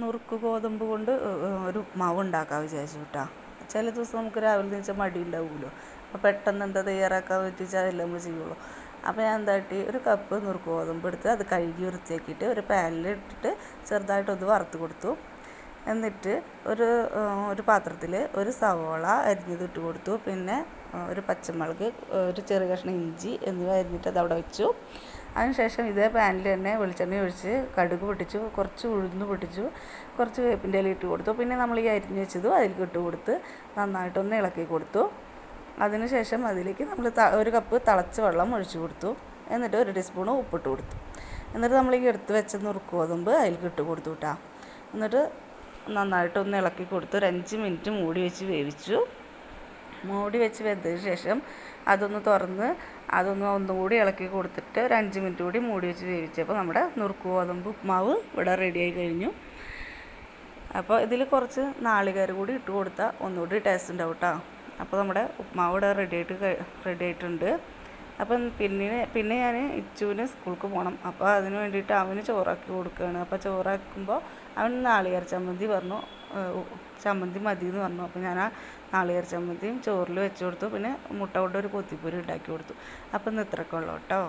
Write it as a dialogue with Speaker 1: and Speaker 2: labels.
Speaker 1: നുറുക്ക് ഗോതമ്പ് കൊണ്ട് ഒരു മാവ് ഉണ്ടാക്കാൻ വിചാരിച്ചു കേട്ടോ ചില ദിവസം നമുക്ക് രാവിലെ നീച്ചാൽ മടി ഉണ്ടാവുമല്ലോ അപ്പോൾ പെട്ടെന്ന് എന്താ തയ്യാറാക്കാൻ പറ്റിച്ചാൽ എല്ലാം നമ്മൾ ചെയ്യുള്ളൂ. അപ്പോൾ ഞാൻ എന്താട്ടി ഒരു കപ്പ് നുറുക്ക് ഗോതമ്പ് എടുത്ത് അത് കഴുകി വൃത്തിയാക്കിയിട്ട് ഒരു പാനിൽ ഇട്ടിട്ട് ചെറുതായിട്ടൊന്ന് വറുത്ത് കൊടുത്തു. എന്നിട്ട് ഒരു ഒരു പാത്രത്തിൽ ഒരു സവോള അരിഞ്ഞത് ഇട്ട് കൊടുത്തു. പിന്നെ ഒരു പച്ചമുളക് ഒരു ചെറിയ കഷ്ണം ഇഞ്ചി എന്നിവ അരിഞ്ഞിട്ട് അത് അവിടെ വെച്ചു. അതിനുശേഷം ഇതേ പാനിൽ തന്നെ വെളിച്ചെണ്ണ ഒഴിച്ച് കടുക് പൊട്ടിച്ചു കുറച്ച് ഉഴുന്ന് പൊട്ടിച്ചു കുറച്ച് വേപ്പിന്റെ ഇല ഇട്ട് കൊടുത്തു. പിന്നെ നമ്മൾ ഈ അരിഞ്ഞ് വെച്ചതും അതിലേക്ക് ഇട്ട് കൊടുത്ത് നന്നായിട്ടൊന്ന് ഇളക്കി കൊടുത്തു. അതിനുശേഷം അതിലേക്ക് നമ്മൾ ഒരു കപ്പ് തിളച്ച വെള്ളം ഒഴിച്ചു കൊടുത്തു. എന്നിട്ട് ഒരു ടീസ്പൂൺ ഉപ്പിട്ട് കൊടുത്തു. എന്നിട്ട് നമ്മൾ ഈ എടുത്ത് വെച്ച നുറുക്ക് ഗോതമ്പ് അതിലേക്ക് ഇട്ട് കൊടുത്തു കേട്ടോ എന്നിട്ട് നന്നായിട്ടൊന്ന് ഇളക്കി കൊടുത്തു ഒരു അഞ്ച് മിനിറ്റ് മൂടി വെച്ച് വേവിച്ചു. മൂടി വെച്ച് വെന്തതിന് ശേഷം അതൊന്ന് തുറന്ന് അതൊന്ന് ഒന്നുകൂടി ഇളക്കി കൊടുത്തിട്ട് ഒരു അഞ്ച് മിനിറ്റ് കൂടി മൂടി വെച്ച് വേവിച്ചപ്പോൾ നമ്മുടെ നുറുക്ക് ഗോതമ്പ് ഉപ്മാവ് ഇവിടെ റെഡിയായി കഴിഞ്ഞു. അപ്പോൾ ഇതിൽ കുറച്ച് നാളികേർ കൂടി ഇട്ട് കൊടുത്താൽ ഒന്നുകൂടി ടേസ്റ്റ് ഉണ്ടാവും കേട്ടോ. അപ്പോൾ നമ്മുടെ ഉപ്മാവ് ഇവിടെ റെഡി ആയിട്ട് റെഡി ആയിട്ടുണ്ട്. അപ്പം പിന്നെ പിന്നെ ഞാൻ ഇച്ചുവിന് സ്കൂൾക്ക് പോകണം അപ്പോൾ അതിന് വേണ്ടിയിട്ട് അവന് ചോറാക്കി കൊടുക്കുകയാണ്. അപ്പോൾ ചോറാക്കുമ്പോൾ അവൻ നാളികേര ചമ്മന്തി പറഞ്ഞു. ചമ്മന്തി മതി എന്ന് പറഞ്ഞു. അപ്പോൾ ഞാൻ ആ നാളികേര ചമ്മന്തിയും ചോറിൽ വെച്ച് കൊടുത്തു. പിന്നെ മുട്ട കൊണ്ട് ഒരു കൊത്തിപ്പൊരി ഉണ്ടാക്കി കൊടുത്തു. അപ്പം ഇന്ന് ഇത്രയൊക്കെ ഉള്ളൂ കേട്ടോ.